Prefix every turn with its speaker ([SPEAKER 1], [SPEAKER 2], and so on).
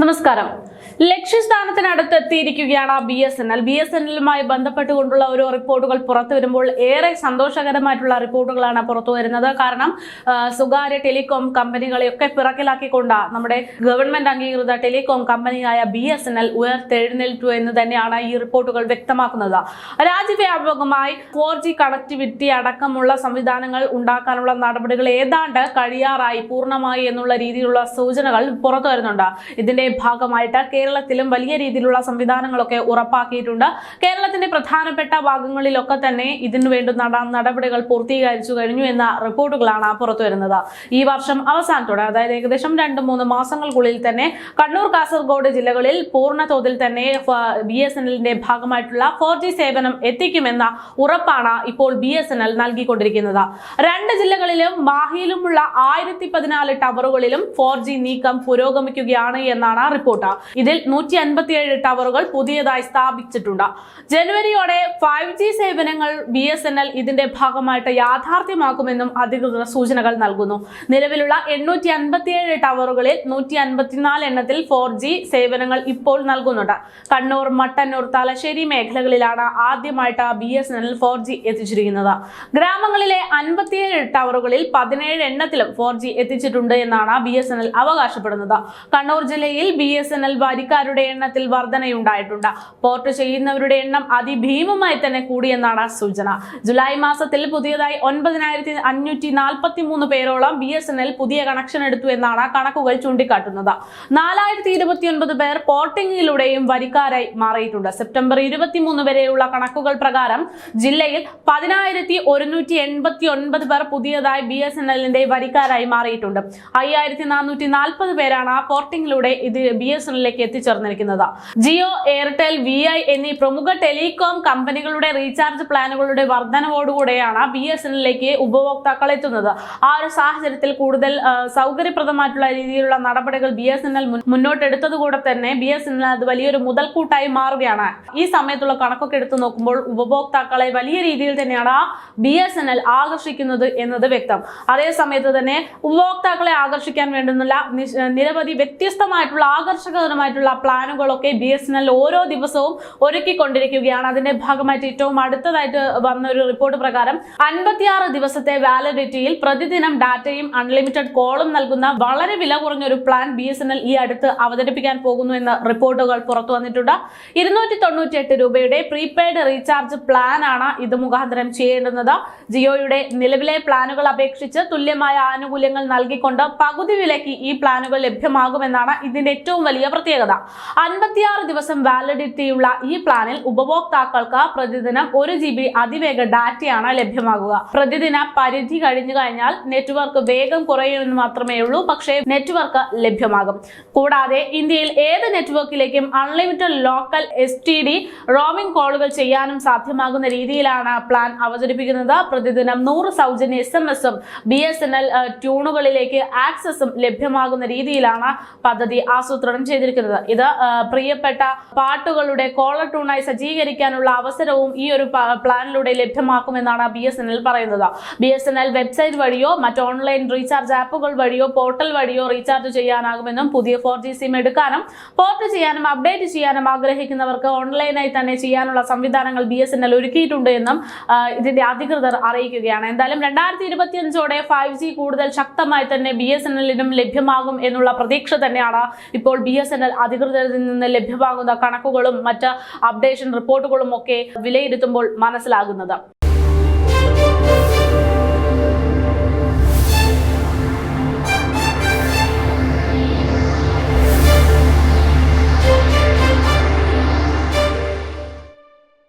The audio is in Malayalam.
[SPEAKER 1] നമസ്കാരം ലക്ഷ്യസ്ഥാനത്തിനടുത്ത് എത്തിയിരിക്കുകയാണ് B S N L B S N എല്ലുമായി ബന്ധപ്പെട്ടുകൊണ്ടുള്ള ഓരോ റിപ്പോർട്ടുകൾ പുറത്തു വരുമ്പോൾ ഏറെ സന്തോഷകരമായിട്ടുള്ള റിപ്പോർട്ടുകളാണ് പുറത്തു വരുന്നത് കാരണം സ്വകാര്യ ടെലികോം കമ്പനികളെയൊക്കെ പിറക്കിലാക്കിക്കൊണ്ട് നമ്മുടെ ഗവൺമെന്റ് അംഗീകൃത ടെലികോം കമ്പനിയായ ബി എസ് എൻ എൽ ഉയർത്തെഴുന്നേൽറ്റു എന്ന് തന്നെയാണ് ഈ റിപ്പോർട്ടുകൾ വ്യക്തമാക്കുന്നത് രാജ്യവ്യാപകമായി ഫോർ ജി കണക്ടിവിറ്റി അടക്കമുള്ള സംവിധാനങ്ങൾ ഉണ്ടാക്കാനുള്ള നടപടികൾ ഏതാണ്ട് കഴിയാറായി പൂർണ്ണമായി എന്നുള്ള രീതിയിലുള്ള സൂചനകൾ പുറത്തു വരുന്നുണ്ട് ഇതിന്റെ ഇതിന്റെ ഭാഗമായിട്ട് കേരളത്തിലും വലിയ രീതിയിലുള്ള സംവിധാനങ്ങളൊക്കെ ഉറപ്പാക്കിയിട്ടുണ്ട് കേരളത്തിന്റെ പ്രധാനപ്പെട്ട ഭാഗങ്ങളിലൊക്കെ തന്നെ ഇതിനു വേണ്ടി നടപടികൾ പൂർത്തീകരിച്ചു കഴിഞ്ഞു എന്ന റിപ്പോർട്ടുകളാണ് പുറത്തു വരുന്നത് ഈ വർഷം അവസാനത്തോടെ അതായത് ഏകദേശം രണ്ട് മൂന്ന് മാസങ്ങൾക്കുള്ളിൽ തന്നെ കണ്ണൂർ കാസർഗോഡ് ജില്ലകളിൽ പൂർണ്ണ തോതിൽ തന്നെ ബി എസ് എൻ ഭാഗമായിട്ടുള്ള ഫോർ ജി സേവനം എത്തിക്കുമെന്ന ഉറപ്പാണ് ഇപ്പോൾ ബി എസ് എൻ എൽ നൽകിക്കൊണ്ടിരിക്കുന്നത് രണ്ട് ജില്ലകളിലും മാഹിയിലുമുള്ള ആയിരത്തി പതിനാല് ടവറുകളിലും ഫോർ ജി നീക്കം പുരോഗമിക്കുകയാണ് എന്നാണ് എന്നാണ് റിപ്പോർട്ട് ഇതിൽ നൂറ്റി അൻപത്തിയേഴ് ടവറുകൾ പുതിയതായി സ്ഥാപിച്ചിട്ടുണ്ട് ജനുവരിയോടെ ഫൈവ് ജി സേവനങ്ങൾ ബി എസ് എൻ എൽ ഇതിന്റെ ഭാഗമായിട്ട് യാഥാർത്ഥ്യമാക്കുമെന്നും അധികൃതർ സൂചനകൾ നൽകുന്നു നിലവിലുള്ള എണ്ണൂറ്റി അൻപത്തിയേഴ് ടവറുകളിൽ നൂറ്റി അൻപത്തിനാല് എണ്ണത്തിൽ ഫോർ ജി സേവനങ്ങൾ ഇപ്പോൾ നൽകുന്നുണ്ട് കണ്ണൂർ മട്ടന്നൂർ തലശ്ശേരി മേഖലകളിലാണ് ആദ്യമായിട്ട് B S N L four G എത്തിച്ചിരിക്കുന്നത് ഗ്രാമങ്ങളിലെ അൻപത്തിയേഴ് ടവറുകളിൽ പതിനേഴ് എണ്ണത്തിലും ഫോർ ജി എത്തിച്ചിട്ടുണ്ട് എന്നാണ് ബി എസ് എൻ എൽ അവകാശപ്പെടുന്നത് കണ്ണൂർ ജില്ലയിൽ ഇന്ത്യയിൽ ബി എസ് എൻ എൽ വരിക്കാരുടെ എണ്ണത്തിൽ വർധനയുണ്ടായിട്ടുണ്ട് പോർട്ട് ചെയ്യുന്നവരുടെ എണ്ണം അതിഭീമമായി തന്നെ കൂടിയെന്നാണ് സൂചന ജൂലൈ മാസത്തിൽ പുതിയതായി ഒൻപതിനായിരത്തി അഞ്ഞൂറ്റി നാൽപ്പത്തി മൂന്ന് പേരോളം ബി എസ് എൻ എൽ പുതിയ കണക്ഷൻ എടുത്തു എന്നാണ് കണക്കുകൾ ചൂണ്ടിക്കാട്ടുന്നത് നാലായിരത്തി ഇരുപത്തിയൊൻപത് പേർ പോർട്ടിങ്ങിലൂടെയും വരിക്കാരായി മാറിയിട്ടുണ്ട് സെപ്റ്റംബർ ഇരുപത്തിമൂന്ന് വരെയുള്ള കണക്കുകൾ പ്രകാരം ജില്ലയിൽ പതിനായിരത്തി ഒരുന്നൂറ്റി എൺപത്തി ഒൻപത് പേർ പുതിയതായി ബി എസ് എൻ എല്ലിന്റെ വരിക്കാരായി മാറിയിട്ടുണ്ട് അയ്യായിരത്തി നാനൂറ്റി നാൽപ്പത് പേരാണ് ആ പോർട്ടിങ്ങിലൂടെ ഇത് ബി എസ് എന്നിലേക്ക് എത്തിച്ചേർന്നിരിക്കുന്നത് ജിയോ എയർടെൽ വി ഐ എന്നീ പ്രമുഖ ടെലികോം കമ്പനികളുടെ റീചാർജ് പ്ലാനുകളുടെ വർധനവോടുകൂടെയാണ് ബി എസ് എന്നിലേക്ക് ഉപഭോക്താക്കൾ എത്തുന്നത് ആ ഒരു സാഹചര്യത്തിൽ കൂടുതൽ സൗകര്യപ്രദമായിട്ടുള്ള രീതിയിലുള്ള നടപടികൾ ബി എസ് എൻ എൽ മുന്നോട്ടെടുത്തതുകൂടെ തന്നെ ബി എസ് എൻ എൽ അത് വലിയൊരു മുതൽക്കൂട്ടായി മാറുകയാണ് ഈ സമയത്തുള്ള കണക്കൊക്കെ എടുത്തു നോക്കുമ്പോൾ ഉപഭോക്താക്കളെ വലിയ രീതിയിൽ തന്നെയാണ് ബി എസ് എൻ എൽ ആകർഷിക്കുന്നത് എന്നത് വ്യക്തം അതേ സമയത്ത് തന്നെ ഉപഭോക്താക്കളെ ആകർഷിക്കാൻ വേണ്ടുന്ന നിരവധി വ്യത്യസ്തമായിട്ടുള്ള രീതിയിലുള്ള ആകർഷകരമായിട്ടുള്ള പ്ലാനുകളൊക്കെ ബി എസ് എൻ എൽ ഓരോ ദിവസവും ഒരുക്കിക്കൊണ്ടിരിക്കുകയാണ് അതിന്റെ ഭാഗമായിട്ട് ഏറ്റവും അടുത്തതായിട്ട് വന്ന ഒരു റിപ്പോർട്ട് പ്രകാരം അൻപത്തിയാറ് ദിവസത്തെ വാലിഡിറ്റിയിൽ പ്രതിദിനം ഡാറ്റയും അൺലിമിറ്റഡ് കോളും നൽകുന്ന വളരെ വില കുറഞ്ഞ ഒരു plan B S N L ഈ അടുത്ത് അവതരിപ്പിക്കാൻ പോകുന്നു എന്ന റിപ്പോർട്ടുകൾ പുറത്തു വന്നിട്ടുണ്ട് ഇരുന്നൂറ്റി തൊണ്ണൂറ്റി എട്ട് രൂപയുടെ പ്രീപെയ്ഡ് റീചാർജ് പ്ലാനാണ് ഇത് മുഖാന്തരം ചെയ്യേണ്ടുന്നത് ജിയോയുടെ നിലവിലെ പ്ലാനുകൾ അപേക്ഷിച്ച് തുല്യമായ ആനുകൂല്യങ്ങൾ നൽകിക്കൊണ്ട് പകുതി വിലയ്ക്ക് ഈ പ്ലാനുകൾ ലഭ്യമാകുമെന്നാണ് ഇതിന്റെ ഏറ്റവും വലിയ പ്രത്യേകത അൻപത്തിയാറ് ദിവസം വാലിഡിറ്റിയുള്ള ഈ പ്ലാനിൽ ഉപഭോക്താക്കൾക്ക് പ്രതിദിനം ഒരു ജി ബി അതിവേഗ ഡാറ്റയാണ് ലഭ്യമാകുക പ്രതിദിന പരിധി കഴിഞ്ഞു കഴിഞ്ഞാൽ നെറ്റ്വർക്ക് വേഗം കുറയുമെന്ന് മാത്രമേ ഉള്ളൂ പക്ഷേ നെറ്റ്വർക്ക് ലഭ്യമാകും കൂടാതെ ഇന്ത്യയിൽ ഏത് നെറ്റ്വർക്കിലേക്കും unlimited local S T D roaming കോളുകൾ ചെയ്യാനും സാധ്യമാകുന്ന രീതിയിലാണ് പ്ലാൻ അവതരിപ്പിക്കുന്നത് പ്രതിദിനം നൂറ് സൗജന്യ എസ് എം എസും ബി എസ് എൻ എൽ ട്യൂണുകളിലേക്ക് ആക്സസും ലഭ്യമാകുന്ന രീതിയിലാണ് പദ്ധതി ആസൂത്രണം ചെയ്തിരിക്കുന്നത് ഇത് പ്രിയപ്പെട്ട പാട്ടുകളുടെ കോളർ ടൂണായി സജ്ജീകരിക്കാനുള്ള അവസരവും ഈ ഒരു പ്ലാനിലൂടെ ലഭ്യമാക്കുമെന്നാണ് ബി എസ് എൻ എൽ പറയുന്നത് B S N L website വഴിയോ മറ്റ് ഓൺലൈൻ റീചാർജ് ആപ്പുകൾ വഴിയോ പോർട്ടൽ വഴിയോ റീചാർജ് ചെയ്യാനാകുമെന്നും പുതിയ ഫോർ ജി സിം എടുക്കാനും പോർട്ട് ചെയ്യാനും അപ്ഡേറ്റ് ചെയ്യാനും ആഗ്രഹിക്കുന്നവർക്ക് ഓൺലൈനായി തന്നെ ചെയ്യാനുള്ള സംവിധാനങ്ങൾ ബി എസ് എൻ എൽ ഒരുക്കിയിട്ടുണ്ട് എന്നും ഇതിന്റെ അധികൃതർ അറിയിക്കുകയാണ് എന്തായാലും രണ്ടായിരത്തി ഇരുപത്തിയഞ്ചോടെ ഫൈവ് ജി കൂടുതൽ ശക്തമായി തന്നെ ബി എസ് എൻ എല്ലിനും ലഭ്യമാകും എന്നുള്ള പ്രതീക്ഷ തന്നെയാണ് ഇപ്പോൾ ബി എസ് എൻ എൽ അധികൃതരിൽ നിന്ന് ലഭ്യമാകുന്ന കണക്കുകളും മറ്റ് അപ്ഡേഷൻ റിപ്പോർട്ടുകളും ഒക്കെ വിലയിരുത്തുമ്പോൾ മനസ്സിലാകുന്നത്